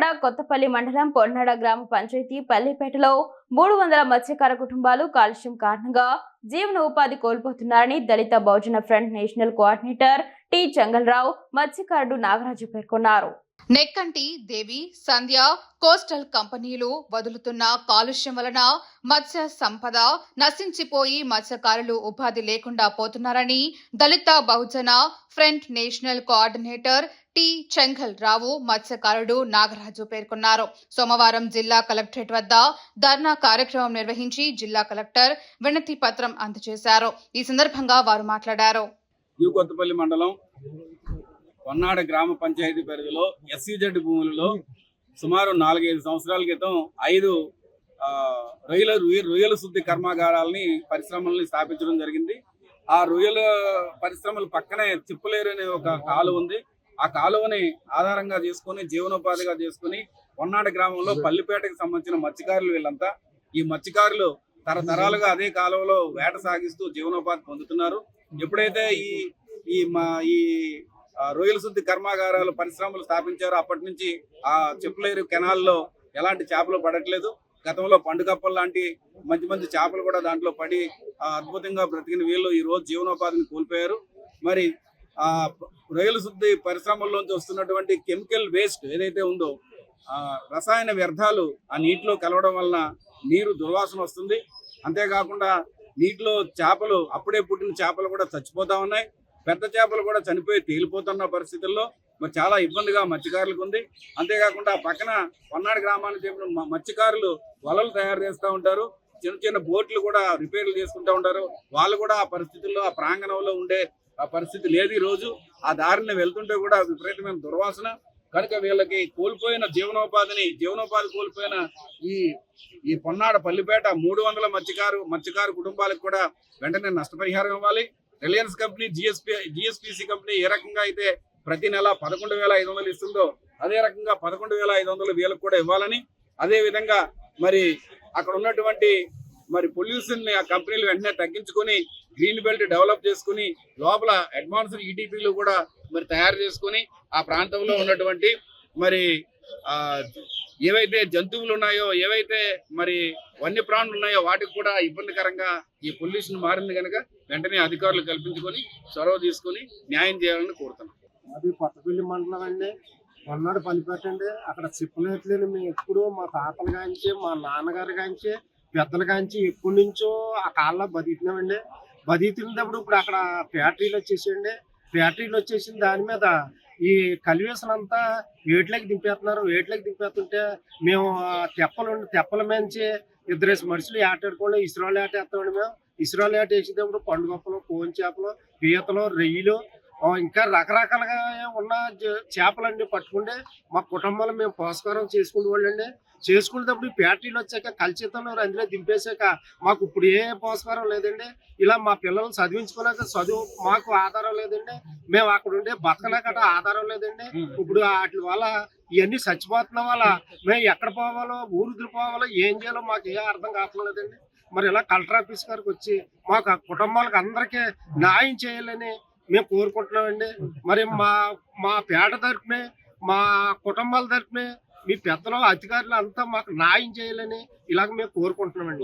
పొన్నాడ కొత్తపల్లి మండలం పొన్నాడ గ్రామ పంచాయతీ పల్లిపేటలో మూడు వందల మత్స్యకార కుటుంబాలు కాలుష్యం కారణంగా జీవన ఉపాధి కోల్పోతున్నారని Dalit Bahujan front national coordinator T. Chengalrao మత్స్యకారుడు Nagaraju పేర్కొన్నారు. నెక్కంటి దేవి సంధ్య కోస్టల్ కంపెనీలు వదులుతున్న కాలుష్యం వలన మత్స్య సంపద నశించిపోయి మత్స్యకారులు ఉపాధి లేకుండా పోతున్నారని Dalit Bahujan front national coordinator T. Chengal Rao మత్స్యకారుడు Nagaraju పేర్కొన్నారు. సోమవారం జిల్లా కలెక్టరేట్ వద్ద ధర్నా కార్యక్రమం నిర్వహించి జిల్లా కలెక్టర్ వినతి పత్రం అందజేశారు. ఈ సందర్భంగా వారు మాట్లాడారు. మండలం కొన్నాడ గ్రామ పంచాయతీ పరిధిలో ఎస్సీజెడ్ భూములలో సుమారు నాలుగైదు సంవత్సరాల క్రితం ఐదు ఆ, రొయ్యల రొయ్యల శుద్ధి కర్మాగారాలని పరిశ్రమల్ని స్థాపించడం జరిగింది. ఆ రొయ్యల పరిశ్రమల పక్కనే చిప్పులేరు అనే ఒక కాలువ ఉంది. ఆ కాలువని ఆధారంగా చేసుకొని జీవనోపాధిగా చేసుకొని కొన్నాడ గ్రామంలో పల్లిపేటకి సంబంధించిన మత్స్యకారులు వీళ్ళంతా ఈ మత్స్యకారులు తరతరాలుగా అదే కాలువలో వేట సాగిస్తూ జీవనోపాధి పొందుతున్నారు. ఎప్పుడైతే ఈ ఈ మా ఈ రొయ్యల శుద్ధి కర్మాగారాలు పరిశ్రమలు స్థాపించారు. అప్పటి నుంచి ఆ చెప్పులేరు కెనాల్లో ఎలాంటి చేపలు పడట్లేదు. గతంలో పండుగప్పలు లాంటి మంచి మంచి చేపలు కూడా దాంట్లో పడి అద్భుతంగా బ్రతికిన వీళ్ళు ఈ రోజు జీవనోపాధిని కోల్పోయారు. మరి ఆ రొయ్యల శుద్ధి పరిశ్రమల్లోంచి వస్తున్నటువంటి కెమికల్ వేస్ట్ ఏదైతే ఉందో ఆ, రసాయన వ్యర్థాలు ఆ నీటిలో కలవడం వలన నీరు దుర్వాసన వస్తుంది. అంతేకాకుండా నీటిలో చేపలు అప్పుడే పుట్టిన చేపలు కూడా చచ్చిపోతా ఉన్నాయి. పెద్ద చేపలు కూడా చనిపోయి తేలిపోతున్న పరిస్థితుల్లో మరి చాలా ఇబ్బందిగా మత్స్యకారులకు ఉంది. అంతేకాకుండా పక్కన పన్నాడు గ్రామానికి చెప్పిన మత్స్యకారులు వలలు తయారు చేస్తూ ఉంటారు. చిన్న చిన్న బోట్లు కూడా రిపేర్లు చేసుకుంటూ ఉంటారు. వాళ్ళు కూడా ఆ పరిస్థితుల్లో ఆ ప్రాంగణంలో ఉండే ఆ పరిస్థితి లేదు ఈ రోజు. ఆ దారిని వెళ్తుంటే కూడా విపరీతమైన దుర్వాసన. కనుక వీళ్ళకి కోల్పోయిన జీవనోపాధిని జీవనోపాధి కోల్పోయిన ఈ ఈ పొన్నాడ పల్లిపేట మూడు వందల మత్స్యకారు మత్స్యకారు కుటుంబాలకు కూడా వెంటనే నష్టపరిహారం ఇవ్వాలి. Reliance company GSP GSPC company ఏ రకంగా అయితే ప్రతి నెల పదకొండు వేల ఐదు వందలు ఇస్తుందో అదే రకంగా పదకొండు వేల ఐదు వందలు వీళ్ళకు కూడా ఇవ్వాలని అదే విధంగా మరి అక్కడ ఉన్నటువంటి మరి పొల్యూషన్ని ఆ కంపెనీలు వెంటనే తగ్గించుకొని గ్రీన్ బెల్ట్ డెవలప్ చేసుకుని లోపల అడ్వాన్స్డ్ ఈటీపీలు కూడా మరి తయారు చేసుకుని ఆ ప్రాంతంలో ఉన్నటువంటి మరి ఏవైతే జంతువులు ఉన్నాయో ఏవైతే మరి వన్యప్రాణులు ఉన్నాయో వాటికి కూడా ఇబ్బందికరంగా ఈ పొల్యూషన్ మారింది కనుక వెంటనే అధికారులు కల్పించుకొని చొరవ తీసుకొని న్యాయం చేయాలని కోరుతున్నాం. అది కొత్తపల్లి మండలం అండి. మొన్నటి పనిపెట్టండి అక్కడ చిప్పలేట్లేని మేము ఎప్పుడు మా తాతల కాంచి మా నాన్నగారి కాంచి పెద్దల కాంచి ఎప్పటి నుంచో ఆ కాళ్ళ బతికినామండి. బతికినప్పుడు ఇప్పుడు అక్కడ ఫ్యాక్టరీలు వచ్చేసేయండి. ఫ్యాక్టరీలు వచ్చేసిన దాని మీద ఈ కలివేసనంతా అంతా ఏట్లకి దింపేస్తున్నారు. ఏట్లకి దింపేస్తుంటే మేము తెప్పలు తెప్పల మంచి ఇద్దరేసి మనుషులు ఆటాడుకోండి ఇస్రోలు ఆట వేస్తామండి మేము. ఇస్రోలు ఆట వేసేటప్పుడు పండుగప్పలు కోన్ చేపలు పీతలు రొయ్యలు ఇంకా రకరకాలుగా ఉన్న చేపలన్నీ పట్టుకుంటే మా కుటుంబాలు మేము పోషకారం చేసుకునే వాళ్ళండి. చేసుకునేటప్పుడు ఫ్యాక్టరీలు వచ్చాక కల్చితంలో అందులో దింపేశాక మాకు ఇప్పుడు ఏ పోషకారం లేదండి. ఇలా మా పిల్లల్ని చదివించుకోలేక చదువు మాకు ఆధారం లేదండి. మేము అక్కడ ఉండే బతకలేకట ఆధారం లేదండి. ఇప్పుడు వాటి వల్ల ఇవన్నీ చచ్చిపోతున్న వల్ల మేము ఎక్కడ పోవాలో ఊరు పోవాలో ఏం చేయాలో మాకు ఏ అర్థం కావట్లేదండి మరి ఇలా కలెక్టర్ ఆఫీస్ గారికి వచ్చి మాకు ఆ కుటుంబాలకు అందరికీ న్యాయం చేయాలని మేము కోరుకుంటున్నామండి. మరి మా మా పేట తరపునే మా కుటుంబాల తరపునే మీ పెద్దలు అధికారులు అంతా మాకు న్యాయం చేయాలని ఇలాగ మేము కోరుకుంటున్నామండి.